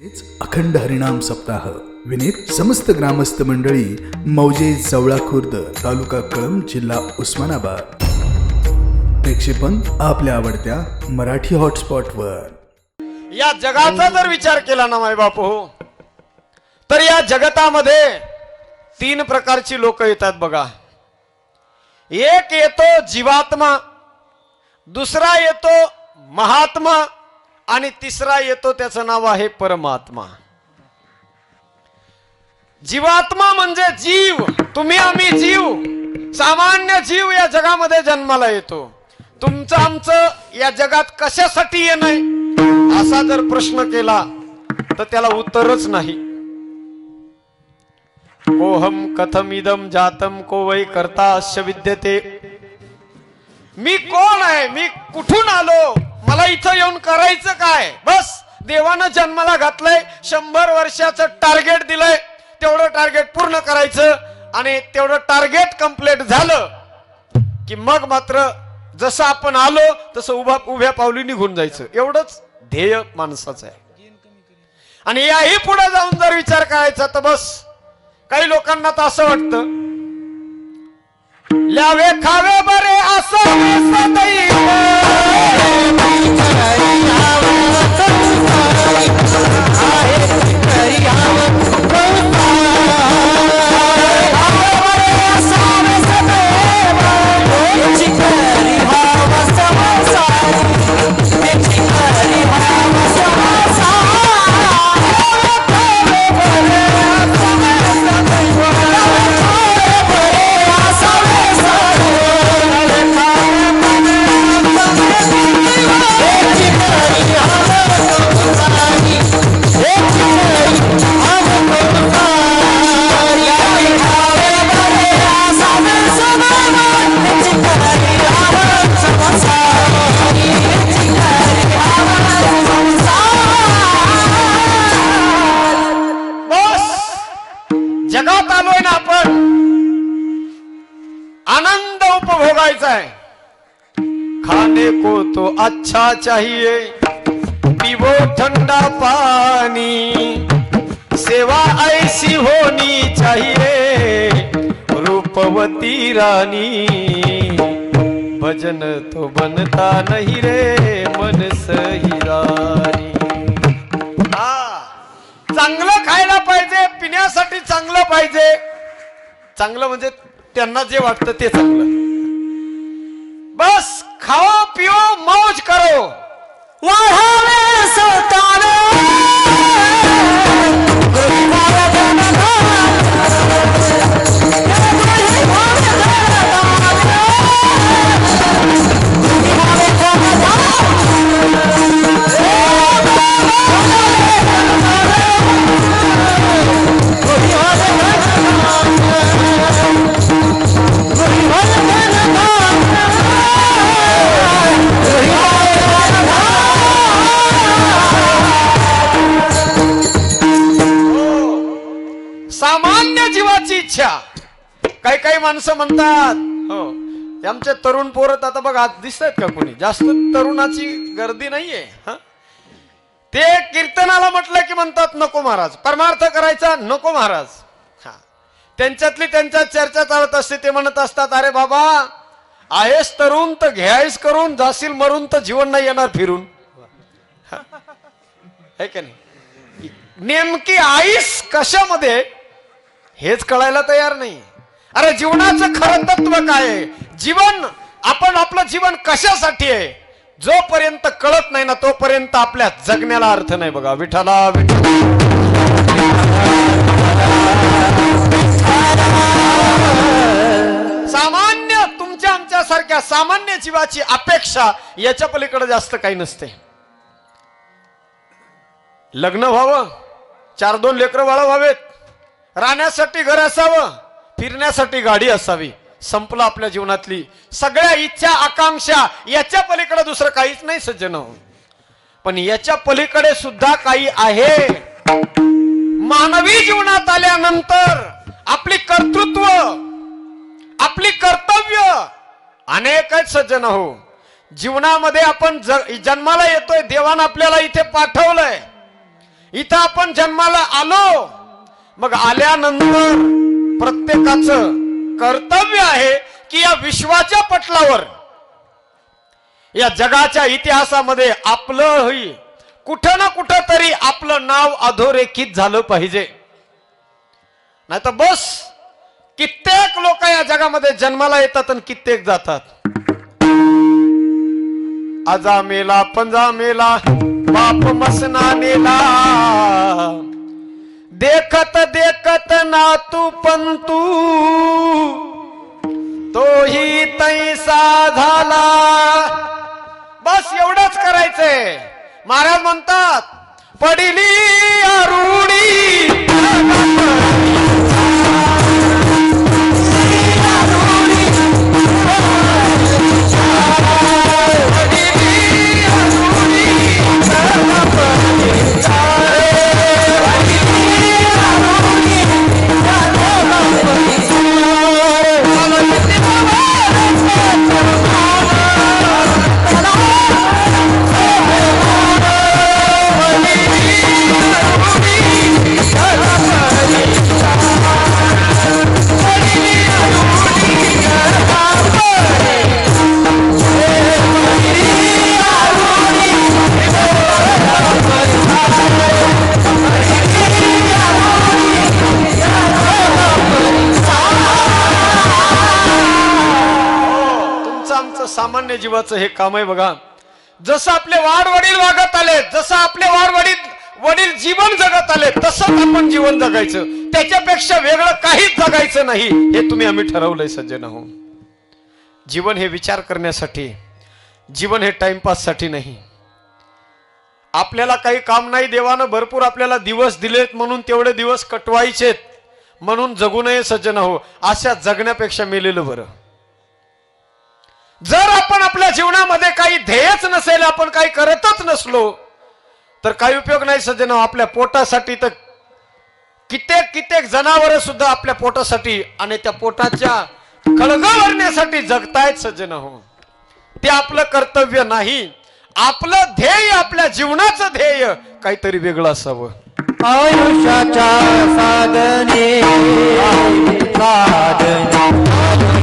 हेच अखंड हरिणाम सप्ताह. विनीत समस्त ग्रामस्थ मंडळी मौजे जवळा खुर्द तालुका कळंब जिल्हा उस्मानाबाद. प्रेक्षेपण आपल्या आवडत्या मराठी हॉटस्पॉटवर. या जगाचा जर विचार केला ना माय बापू तर या जगतामध्ये तीन प्रकारची लोक येतात बघा. एक येतो जीवात्मा दुसरा येतो महात्मा आणि तिसरा येतो त्याचं नाव आहे परमात्मा. जीवात्मा म्हणजे जीव. तुम्ही आम्ही जीव. सामान्य जीव या जगामध्ये जन्माला येतो. तुमचं आमचं या जगात कशासाठी येणं असा जर प्रश्न केला तर त्याला उत्तरच नाही. कोहम कथम इदम जातम को वै करता अश्य विद्यते. मी कोण आहे? मी कुठून आलो? मला इथं येऊन करायचं काय? बस देवानं जन्माला घातलंय शंभर वर्षाचं टार्गेट दिलंय. तेवढं टार्गेट पूर्ण करायचं आणि तेवढं टार्गेट कंप्लीट झालं की मग मात्र जसं आपण आलो तसं उभा उभ्या पावली निघून जायचं. एवढंच ध्येय माणसाचं आहे. आणि याही पुढे जाऊन जर विचार करायचा तर बस काही लोकांना तर असं वाटतं ल्यावे खावे बरे असं है। खाने को तो अच्छा चाहिए पीवो ठंडा पानी। सेवा ऐसी होनी चाहिए रूपवती रानी। भजन तो बनता नहीं रे मन सही रानी। हा चांगलं खायला पाहिजे पिण्यासाठी चांगलं पाहिजे। चांगलं म्हणजे त्यांना जे वाटतं ते चांगलं। बस खाओ पिओ सामान्य जीवाची इच्छा. काही काही माणसं म्हणतात हो. आमचे तरुण पोरत आता बघा दिसत आहेत का कोणी? जास्त तरुणाची गर्दी नाहीये? ते कीर्तनाला म्हटलं की म्हणतात नको महाराज परमार्थ करायचा नको महाराज. हा. त्यांच्यातली त्यांच्या चर्चा चालत असते ते म्हणत असतात अरे बाबा आहेस तरुण तर घ्यायस करून जाशील मरून तर जीवन नाही येणार फिरून. है का नाही? नेमकी आईस कशामध्ये? हेच कळायला तयार नाही. अरे जीवनाचं खरं तत्व काय आहे? जीवन आपण आपलं जीवन कशासाठी आहे? जोपर्यंत कळत नाही ना तोपर्यंत आपल्या जगण्याला अर्थ नाही बघा. विठाला विठा सामान्य तुमच्या आमच्यासारख्या सामान्य जीवाची अपेक्षा याच्या पलीकडे जास्त काही नसते. लग्न व्हावं चार दोन लेकरं वाळ व्हावेत. राहण्यासाठी घर असावं फिरण्यासाठी गाडी असावी. संपलं आपल्या जीवनातली. सगळ्या इच्छा आकांक्षा याच्या पलीकडे दुसरं काहीच नाही सज्जन हो. पण याच्या पलीकडे सुद्धा काही आहे. मानवी जीवनात आल्यानंतर आपली कर्तृत्व आपली कर्तव्य अनेक आहेत सज्जन हो जीवनामध्ये आपण ज- जन्माला येतोय देवानं आपल्याला इथे पाठवलंय. इथं आपण जन्माला आलो मग आल्यानंतर प्रत्येकाचं कर्तव्य आहे की या विश्वाच्या पटलावर या जगाच्या इतिहासामध्ये आपलंही कुठं ना कुठं तरी आपलं नाव अधोरेखित झालं पाहिजे. नाही तर बस कित्येक लोक या जगामध्ये जन्माला येतात आणि कित्येक जातात. आजा मेला पंजा मेला बाप मसना मेला देखत देखत नातू पंतू तोही तैसा झाला. बस एवढंच करायचंय. महाराज म्हणतात पडिली अरुणी. सामान्य जीवाचं हे काम आहे बघा. जसं आपले वाढ वडील वागत आले जसं आपले वाढ वडील वडील जीवन जगत आले तसंच आपण जीवन जगायचं. त्याच्यापेक्षा वेगळं काहीच जगायचं नाही हे तुम्ही आम्ही ठरवलंय सज्जन हो जीवन हे विचार करण्यासाठी जीवन हे टाइमपाससाठी नाही. आपल्याला काही काम नाही देवानं भरपूर आपल्याला दिवस दिलेत म्हणून तेवढे दिवस कटवायचेत. म्हणून जगू नये सज्जन हो अशा जगण्यापेक्षा मेलेलं बरं. जर आपण आपल्या जीवनामध्ये काही ध्येयच नसेल आपण काही करतच नसलो तर काही उपयोग नाही सज्जन. हो. आपल्या पोटासाठी तर कित्येक कित्येक जनावर सुद्धा आपल्या पोटासाठी आणि त्या पोटाच्या कळगवरण्यासाठी जगतायत सज्जन. हो. ते आपलं कर्तव्य नाही. आपलं ध्येय आपल्या जीवनाचं ध्येय काहीतरी वेगळं असावं. आयुष्याच्या साधने साधने.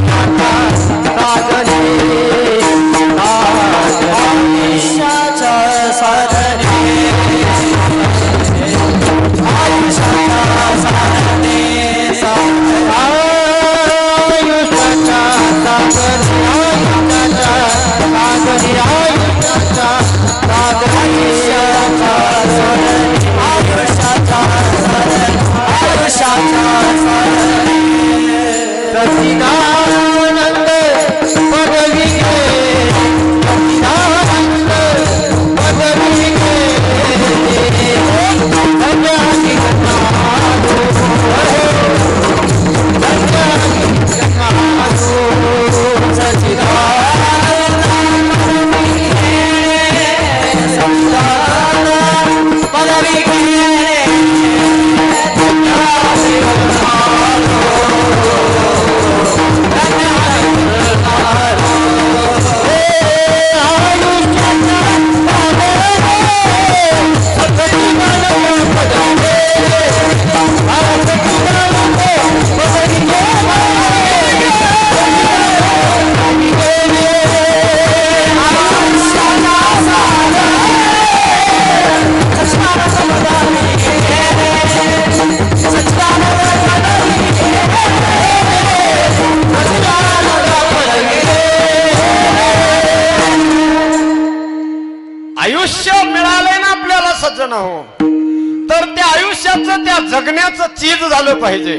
पाहिजे.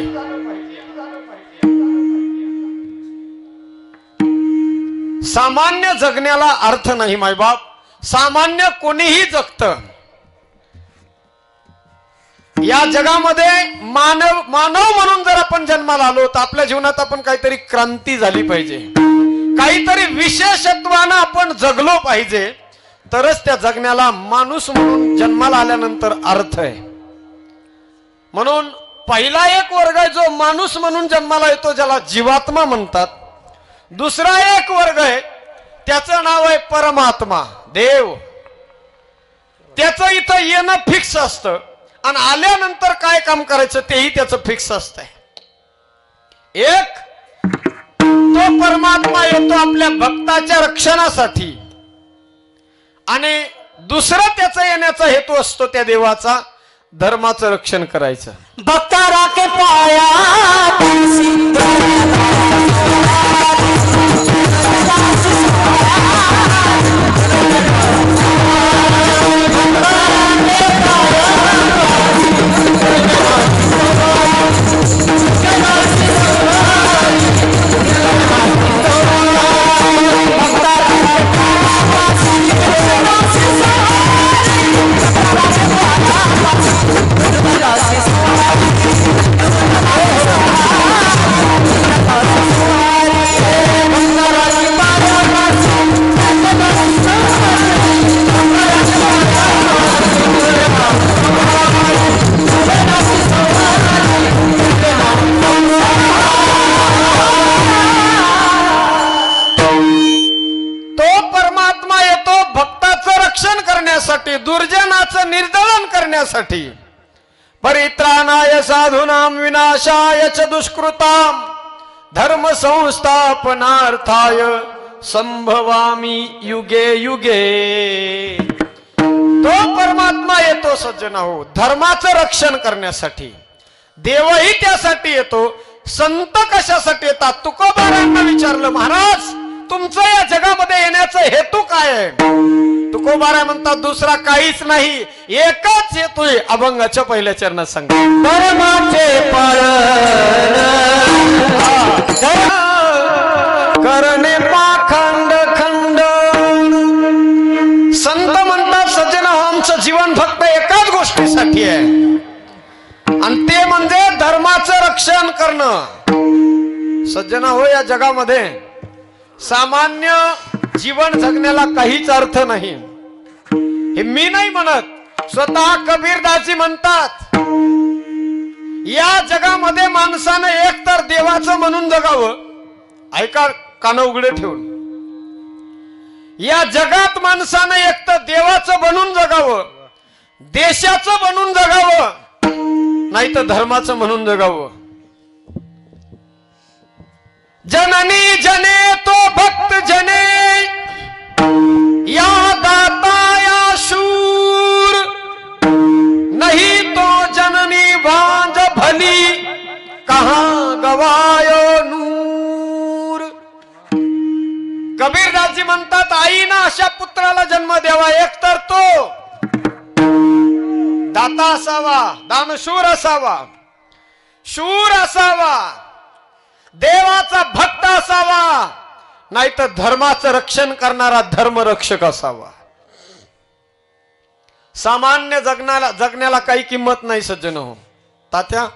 सामान्य जगण्याला अर्थ नाही मायबाप सामान्य कोणीही जगत. या जगामध्ये मानव मानव म्हणून जर आपण जन्माला आलो तर आपल्या जीवनात आपण काहीतरी क्रांती झाली पाहिजे. काहीतरी विशेषत्वानं आपण जगलो पाहिजे तरच त्या जगण्याला माणूस म्हणून जन्माला आल्यानंतर अर्थ आहे. म्हणून पहिला एक वर्ग आहे जो माणूस म्हणून जन्माला येतो ज्याला जीवात्मा म्हणतात. दुसरा एक वर्ग आहे त्याचं नाव आहे परमात्मा देव. त्याचं इथं येणं फिक्स असतं. आणि आल्यानंतर काय काम करायचं तेही त्याचं फिक्स असतंय. एक तो परमात्मा येतो आपल्या भक्ताच्या रक्षणासाठी. आणि दुसरं त्याचा येण्याचा हेतू असतो त्या देवाचा. धर्माचं रक्षण करायचं. भक्ता राखे पाया. करण्यासाठी दुर्जनाचं निर्दलन करण्यासाठी. परित्राणाय साधूनाम विनाशाय च दुष्कृताम धर्म संस्थापनार्थाय संभवामी युगे युगे. तो परमात्मा येतो सज्जन हो. धर्माचं रक्षण करण्यासाठी. देवही त्यासाठी येतो. संत कशासाठी येतात? तुकोबारांना विचारलं महाराज तुमचं या जगामध्ये येण्याचा हेतू काय आहे? तुकोबारा म्हणतात दुसरा काहीच नाही. एकच येतोय अभंगाच्या पहिल्या चरणात सांगा. धर्माचे पालन. करणे पाखंड खंड. संत म्हणतात सज्जन हो, आमचं जीवन फक्त एकाच गोष्टीसाठी आहे. आणि ते म्हणजे धर्माचं रक्षण करणं. सज्जन हो या जगामध्ये. सामान्य जीवन जगण्याला काहीच अर्थ नाही. हे मी नाही म्हणत स्वतः कबीरदासी म्हणतात या जगामध्ये माणसानं एकतर देवाचं म्हणून जगावं. ऐका कान उघडे ठेवून. या जगात माणसानं एकतर देवाचं बनून जगावं देशाचं बनून जगावं नाही तर धर्माचं म्हणून जगावं. जननी जने तो भक्त जने। या दाता या शूर। नहीं तो जननी भांज भली। कहा गवायो नूर। कबीरदासजी म्हणतात आईनं अशा पुत्राला जन्म द्यावा एक तर तो दाता असावा दानशूर असावा शूर असावा. देवाचा भक्त असावा नाहीतर धर्माचं रक्षण करणारा धर्मरक्षक असावा. सामान्य जगण्याला जगण्याला काही किंमत नाही सज्जन हो. तात्या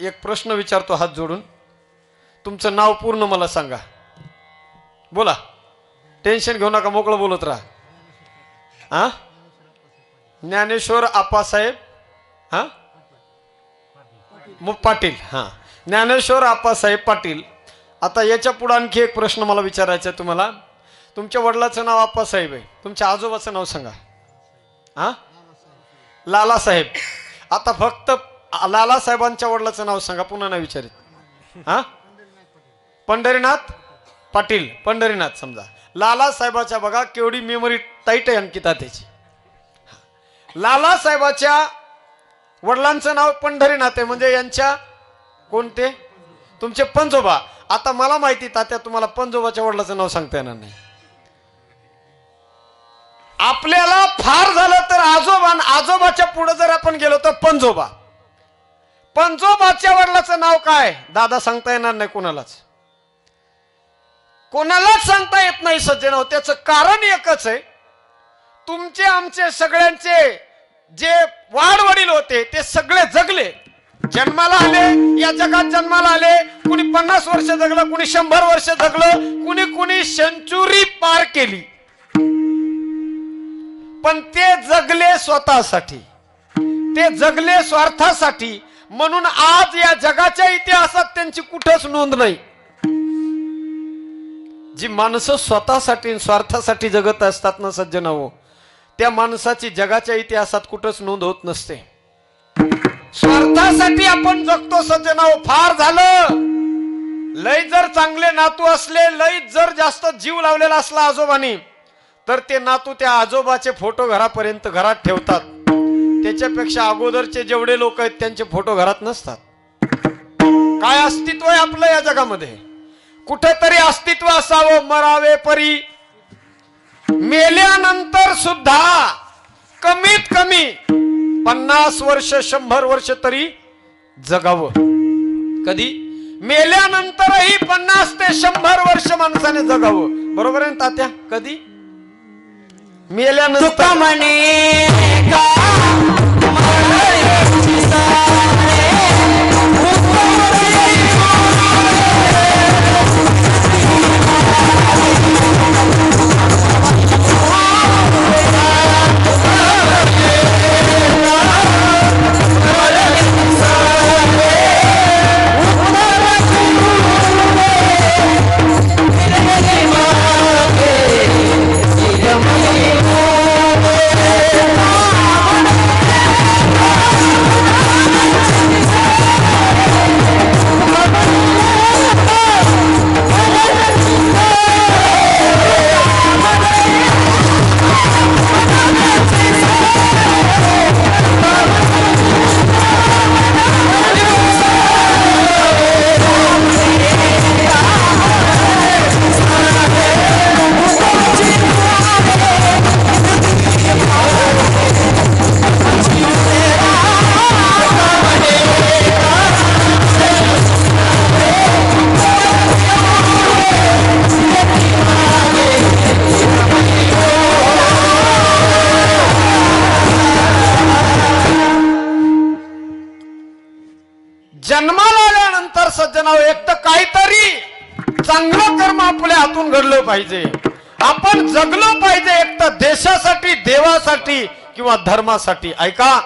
एक प्रश्न विचारतो हात जोडून. तुमचं नाव पूर्ण मला सांगा. बोला. टेन्शन घेऊ नका मोकळं बोलत राहा. हा ज्ञानेश्वर आप्पासाहेब हा? मग पाटील हां. ज्ञानेश्वर आप्पासाहेब पाटील. आता याच्या पुढं आणखी एक प्रश्न मला विचारायचा आहे तुम्हाला. तुमच्या वडिलाचं नाव आप्पासाहेब आहे. तुमच्या आजोबाचं नाव सांगा. हा? लालासाहेब. आता फक्त लालासाहेबांच्या वडिलाचं नाव सांगा पुन्हा नाही विचारित. हा? पंढरीनाथ पाटील. पंढरीनाथ समजा. लालासाहेबाच्या बघा केवढी मेमरी टाईट आहे अंकिता त्याची. लालासाहेबाच्या वडिलांचं नाव पंढरीनाथ आहे. म्हणजे यांच्या कोणते? तुमचे पंजोबा. आता मला माहिती तात्या तुम्हाला पंजोबाच्या वडिलाचं नाव सांगता येणार नाही. आपल्याला फार झालं तर आजोबा आणि आजोबाच्या पुढे जर आपण गेलो तर पंजोबा. पंजोबाच्या वडिलाचं नाव काय? दादा सांगता येणार नाही कोणालाच. कोणालाच सांगता येत नाही सज्जन हो. त्याचं कारण एकच आहे तुमचे आमचे सगळ्यांचे जे वाडवडील होते ते सगळे जगले. जन्माला आले या जगात जन्माला आले. कुणी पन्नास वर्ष जगलं कुणी शंभर वर्ष जगलं कुणी कुणी सेंचुरी पार केली. पण ते जगले स्वतःसाठी. ते जगले स्वार्थासाठी. म्हणून आज या जगाच्या इतिहासात त्यांची कुठंच नोंद नाही. जी माणसं स्वतःसाठी स्वार्थासाठी जगत असतात ना सज्जन हो त्या माणसाची जगाच्या इतिहासात कुठंच नोंद होत नसते. स्वार्थासाठी आपण जगतो सज्जनाव फार झालं. लय जर चांगले नातू असले लय जर जास्त जीव लावलेला असला आजोबानी तर ते नातू त्या आजोबाचे फोटो घरापर्यंत घरात ठेवतात. त्याच्यापेक्षा अगोदरचे जेवढे लोक आहेत त्यांचे फोटो घरात नसतात. काय अस्तित्व आहे आपलं या जगामध्ये? कुठेतरी अस्तित्व असावं मरावे परी. मेल्यानंतर सुद्धा कमीत कमी पन्नास वर्ष शंभर वर्ष तरी जगावं. कधी? मेल्यानंतरही पन्नास ते शंभर वर्ष माणसाने जगावं. बरोबर आहे ना तात्या? कधी? मेल्यानंतर. जन्माला आल्यानंतर सज्जनाव एक तर काहीतरी चांगलं कर्म आपल्या हातून घडलं पाहिजे. आपण जगलो पाहिजे एक तर देशासाठी देवासाठी किंवा धर्मासाठी. ऐका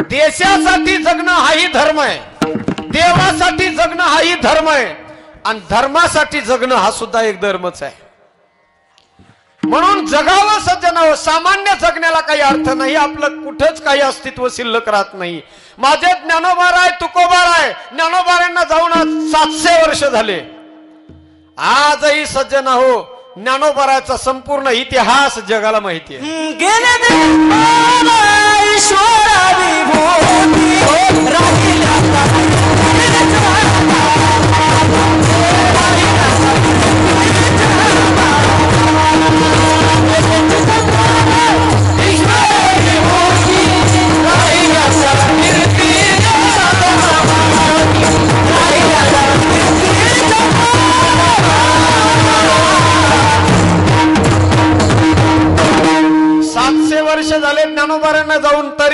देशासाठी जगणं हाही धर्म आहे. देवासाठी जगणं हाही धर्म आहे. आणि धर्मासाठी जगणं हा सुद्धा एक धर्मच आहे. म्हणून जगावं सज्जनावं सामान्य जगण्याला काही अर्थ नाही आपलं कुठंच काही अस्तित्व शिल्लक राहत नाही. माझे ज्ञानोबार आहे तुकोबार आहे ज्ञानोबारांना जाऊन आज सातशे वर्ष झाले. आजही सज्जन हो ज्ञानोबाराचा संपूर्ण इतिहास जगाला माहिती आहे.